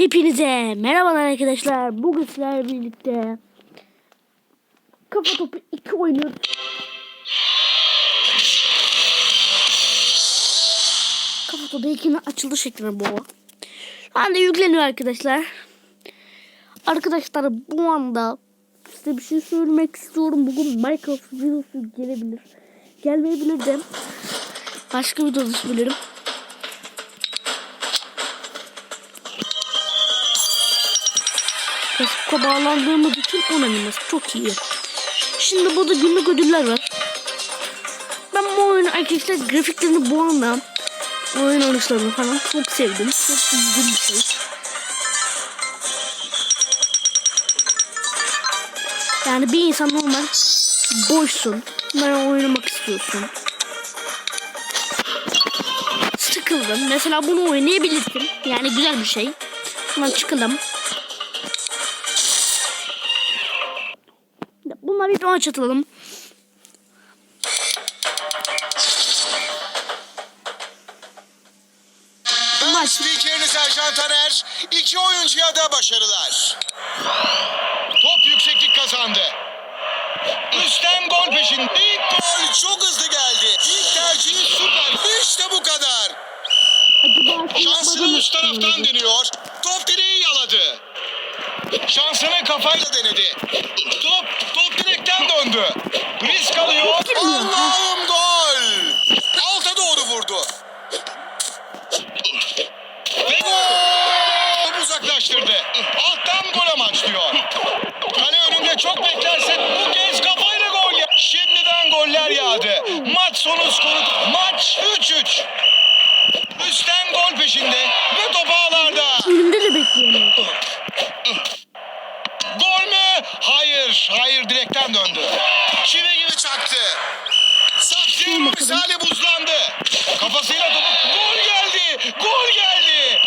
Hepinize merhabalar arkadaşlar. Bugün sizlerle birlikte Kafa Topu 2 oynuyoruz. Kafa Topu 2'nin açılış şekli bu. Şu anda yükleniyor arkadaşlar. Arkadaşlar bu anda size bir şey söylemek istiyorum. Bugün Minecraft videosu gelebilir. Gelmeyebilir de başka bir videoda söylerim. Facebook'a bağlandığımız için oynamamız çok iyi. Şimdi burada günlük ödüller var. Ben bu oyunu arkadaşlar grafiklerini bu anda oyun oynayışlarını falan çok sevdim. Çok düzgün bir şey. Yani bir insan normal boşsun. Ben oynamak istiyorsun. Sıkıldım. Mesela bunu oynayabilirsin. Yani güzel bir şey. Hemen çıkalım. Bunlar bir maç atalım. Ben Maç. spikeriniz Ercan Taner. İki oyuncuya da başarılar. Top yükseklik kazandı. Üstten gol peşinde. İlk gol çok hızlı geldi. İlk tercihi süper. İşte bu kadar. Şansını üst taraftan deniyor. Top direği yaladı. Şansını kafayla denedi. Top, döndü. Risk alıyor. Allah'ım gol. Alta doğru vurdu. Ve gol! Uzaklaştırdı. Alttan gol amaçlıyor. Kale önünde çok beklerse bu kez kafayla gol ya. Şimdiden goller yağdı. Maç sonu skoru maç 3-3. Üstten gol peşinde ve top ağlarda. Önümde de bekliyorum. Gol mü? Hayır. Hayır direkten döndü. Çivi gibi çaktı. Saftirin misali buzlandı. Kafasıyla topu gol geldi. Gol geldi.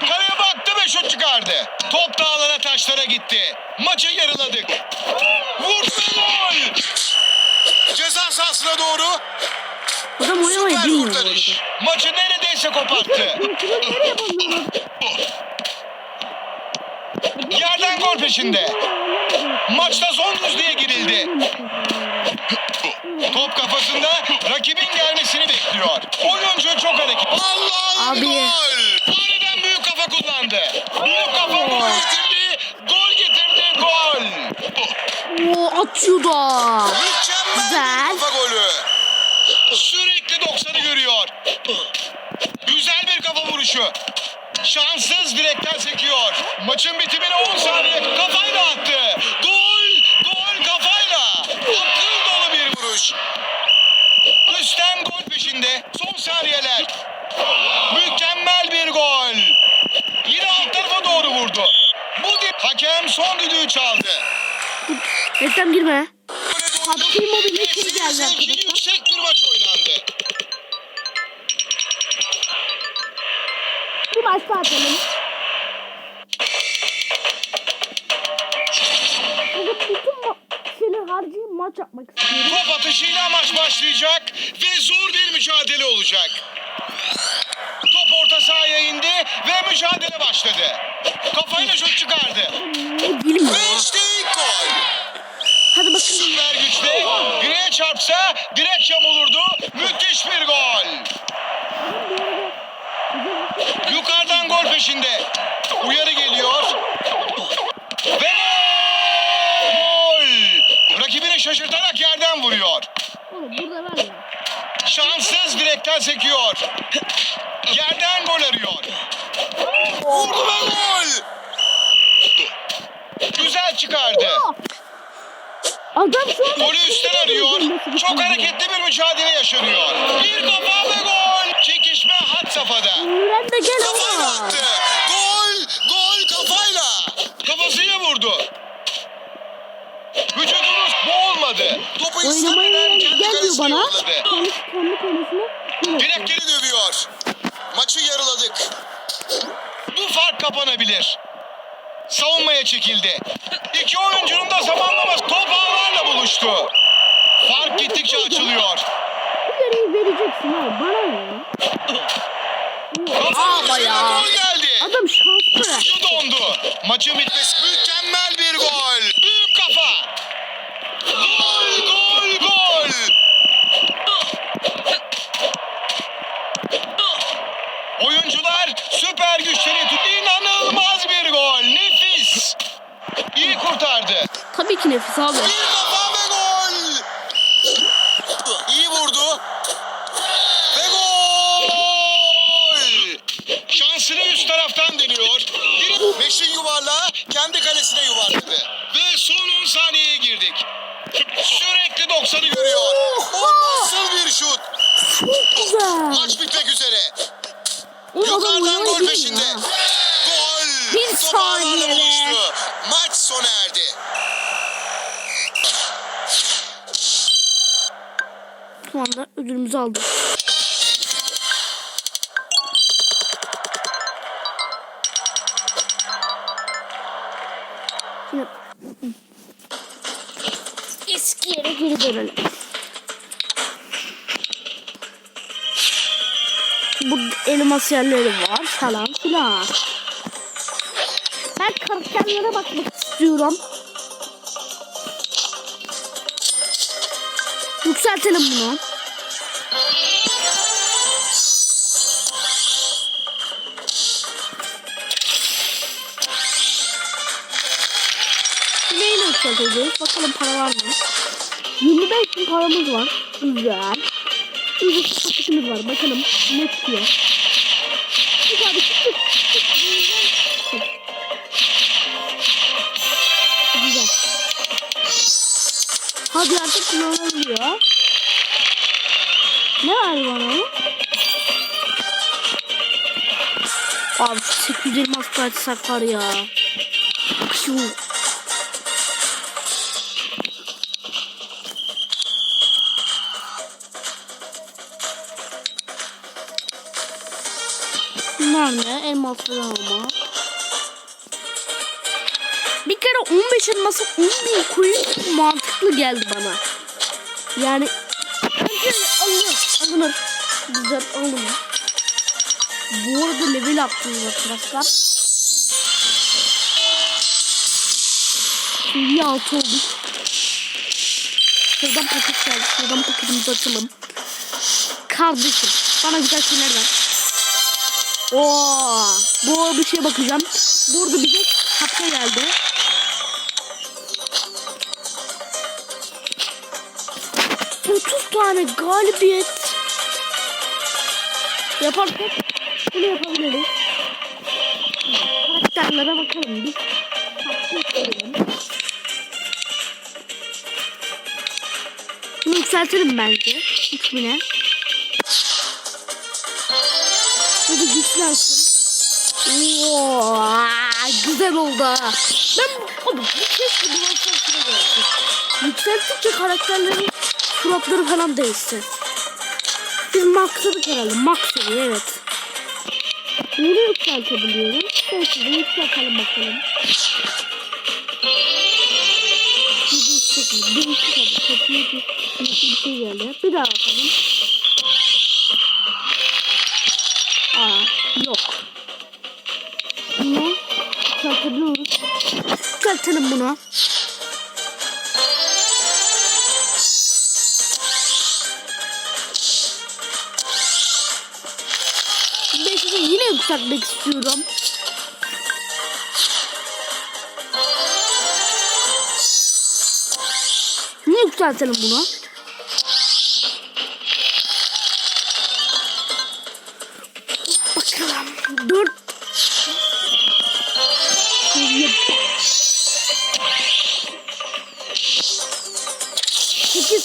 Kaleye baktı ve şut çıkardı. Top dağlara taşlara gitti. Maçı yarıladık. Ve gol. Ceza sahasına doğru Adam oynamayı süper bilmiyor kurtarış. Maçı neredeyse koparttı. Yerden gol peşinde. Maçta son düzlüğe girildi. Top kafasında rakibin gelmesini bekliyor. Oyuncu çok hareket. Allah'ım Abi. gol. Aniden büyük kafa kullandı. Büyük kafa gol getirdi. Gol getirdi. Gol. Oo atıyor da. Mükemmel Güzel. bir kafa golü. Sürekli 90'ı görüyor. Güzel bir kafa vuruşu. Şanssız direkten sekiyor. Maçın bitimine 10 saniye kafayla attı. Gol! Gol kafayla. Akıl dolu bir vuruş. Üstten gol peşinde. Son saniyeler. Mükemmel bir gol. Yine alt tarafa doğru vurdu. Bu di- hakem son düdüğü çaldı. Reklam girme. Mobile Nefsi için geldi arkadaşlar. yüksek bir maç oynandı. Bir maç daha maç yapmak istiyorum. Top atışıyla maç başlayacak ve zor bir mücadele olacak. Top orta sahaya indi ve mücadele başladı. Kafayla şut çıkardı. Ve işte ilk gol. Hadi bakalım. Süper güçte direğe çarpsa direk yamulurdu. Müthiş bir gol. Yukarıdan gol peşinde. Uyarı geliyor. Ve! Şaşırtarak yerden vuruyor. Oğlum burada var ya. Şanssız direkten sekiyor. Yerden gol arıyor. Vurdu ve gol! Güzel çıkardı. Adam şu an... Golü üstten arıyor. Çok hareketli bir mücadele yaşanıyor. Bir kafa ve gol. Çekişme had safhada. Ben de gel Kafayla attı. Gol! Gol kafayla. Kafasıyla vurdu. Boğulmadı. Topu istemeden kendi gel diyor kalesine bana. yolladı. Kendi, kendi kalesine. gol Direkt geri dövüyor. Maçı yarıladık. Bu fark kapanabilir. Savunmaya çekildi. İki oyuncunun da zamanlaması top ağlarla buluştu. Fark gittikçe açılıyor. Bu yarıyı vereceksin ha. Bana ne ya? Kafa vuruşuyla ya. gol geldi. Adam şanslı. Maçın bitmesi mükemmel bir gol. Büyük kafa. Gol, gol, gol. Oyuncular süper güçleri tut. İnanılmaz bir gol. Nefis. İyi kurtardı. Tabii ki nefis abi. Bir kafa ve gol. İyi vurdu. Ve gol. Şansını üst taraftan deniyor. Bir beşin yuvarlağı kendi kalesine yuvarladı. Ve son 10 saniyeye girdik. Sürekli 90'ı görüyor. O nasıl bir şut? Çok güzel. Maç bitmek üzere. Yukarıdan gol peşinde. Gol. Bir saniyede. buluştu. Maç sona erdi. Şu anda ödülümüzü aldık. Şimdi eski yere geri dönelim. Elmas yerleri var falan filan. Ben karakterlere bakmak istiyorum. Yükseltelim bunu. Neyle yükselteceğiz? Bakalım para var mı? 25 bin paramız var. Güzel. Paketimiz var. Bakalım ne çıkıyor. Çık çık çık. Çık. Güzel. Hadi artık kullanılıyor. Ne var bana? Abi 850 hasta açsak var ya. Şu. Bunlar ne? Elmasları alma. Bir kere 15 elması 10 bin mantıklı geldi bana. Yani alınır. Alınır. Güzel alınır. Bu arada level attınız arkadaşlar. Seviye 6 olduk. Şuradan paket geldi. Şuradan paketimizi açalım. Kardeşim bana güzel şeyler ver. Oo, bu bir şeye bakacağım. Burada bize kapta geldi. Otuz tane galibiyet. Yaparsak bunu yapabiliriz. Karakterlere bakalım yapalım. Bunu yükseltelim bence. 3000'e. Hadi güçlensin. Oo, güzel oldu. Ben abi bu keşke. Yükselttikçe karakterlerin suratları falan değişsin. Biz maxladık herhalde. Seviye evet. Neyi yükseltebiliyoruz? Neyse de yükseltelim bakalım. Bir şey. Bir daha bakalım. Çıkartalım bunu. Belki de yine yükseltmek istiyorum. Yine yükseltelim bunu. Bakalım. Dört. Seviye.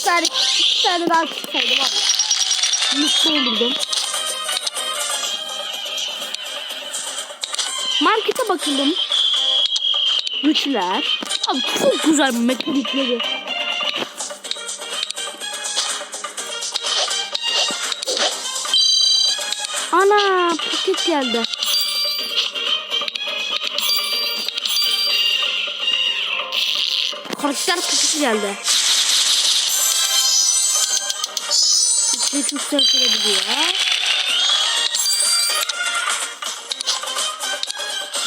Sekiz tane, iki tane daha var ya. Mutlu olurdum. Markete bakalım. Güçler. Abi çok güzel mekanikleri. Ana paket geldi. Karakter paketi geldi. Hiç yükseltilebiliyor.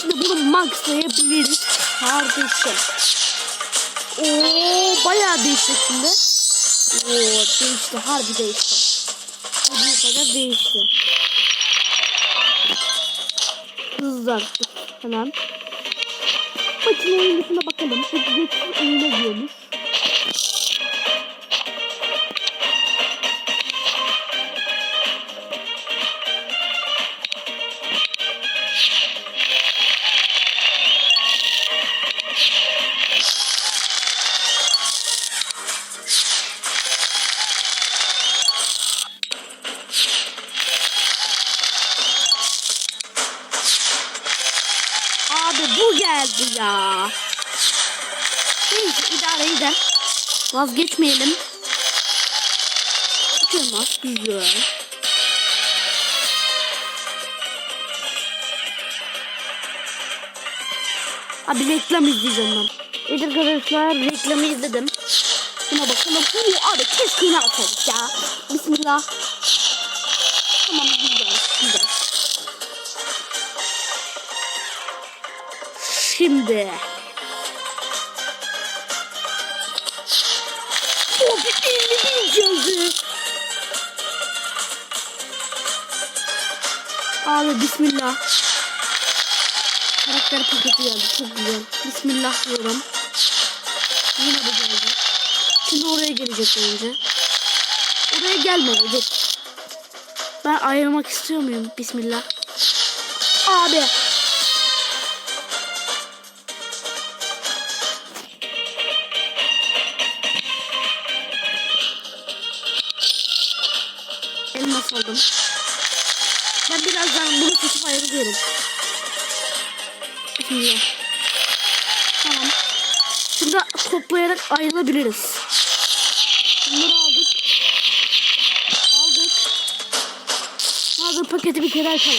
Şimdi bunu maxlayabiliriz. Kardeşim. Oo bayağı değişti şimdi. Oo değişti harbi değişti. Bir kadar değişti. Hızlı artık. Hemen. Makine oyuncusuna bakalım. Ücretsiz oyuna diyormuş. Geldi ya. Neyse idare eder. Vazgeçmeyelim. Çıkılmaz. Güzel. Abi reklam izleyeceğim ben. Evet arkadaşlar reklamı izledim. Şuna bakalım. Oo, abi keşke alsaydık ya. Bismillah. Tamam Şimdi. Of 50 bin geldi. Abi bismillah. Karakter paketi geldi çok güzel. Bismillah diyorum. Yine bu geldi. Şimdi oraya gelecek önce. Oraya gelmedi. Dur. Ben ayırmak istiyor muyum? Bismillah. Abi. Aldım. Ben birazdan bunu seçip ayrılıyorum. Bismillah. Tamam. Şimdi toplayarak ayrılabiliriz. Bunları aldık. Aldık. Hazır paketi bir kere açalım.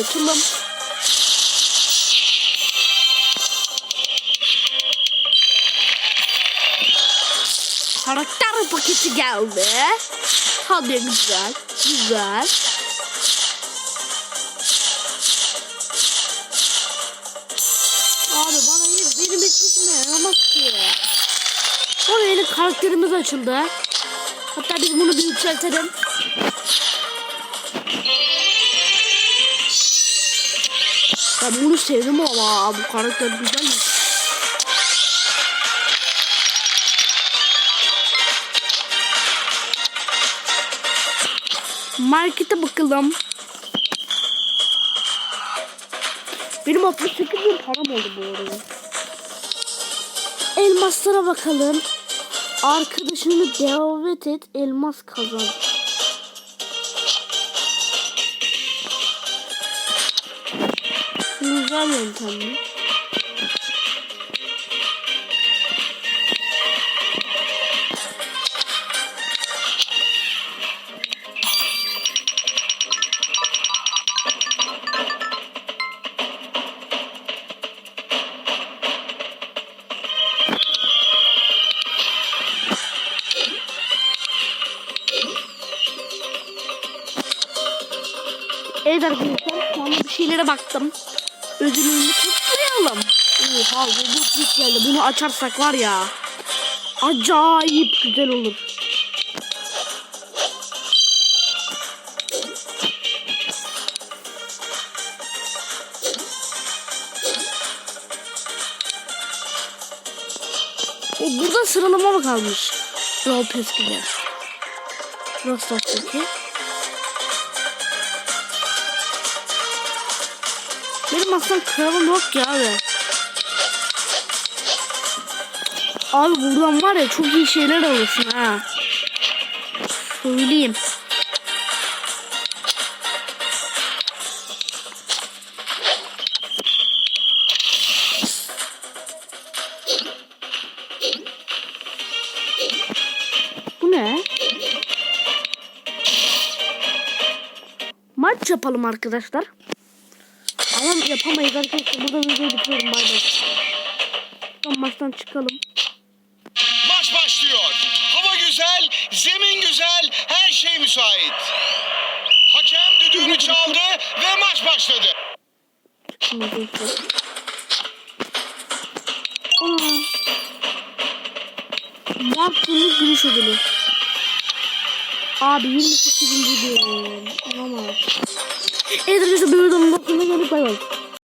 Açalım. Karakter paketi geldi. Tabii güzel. Güzel. Abi bana yine benim etkisime yaramaz ki. Sonra yeni karakterimiz açıldı. Hatta biz bunu bir yükseltelim. Ben bunu sevdim ama bu karakter güzelmiş. Markete bakalım. Benim 68 bin param oldu bu arada. Elmaslara bakalım. Arkadaşını davet et, elmas kazan. Güzel yöntem mi? Evet arkadaşlar şu bir şeylere baktım. Ödülünü toplayalım. Oha bu büyük geldi. Bunu açarsak var ya. Acayip güzel olur. O burada sıralama mı kalmış? Pass gibi. Rostos'taki. Benim aslında kralım yok ki abi. Abi buradan var ya çok iyi şeyler alırsın ha. Söyleyeyim. Bu ne? Maç yapalım arkadaşlar. Ama yapamayız arkadaşlar. Burada videoyu bitiriyorum. Bay bay. Yavaştan maçtan çıkalım. Maç başlıyor. Hava güzel, zemin güzel, her şey müsait. Hakem düdüğünü çaldı ve maç başladı. Aa. Yaptığımız gülüş ödülü. Abi 28. gün. Olamaz. Evet arkadaşlar bir sonuna geldik. Bay bay.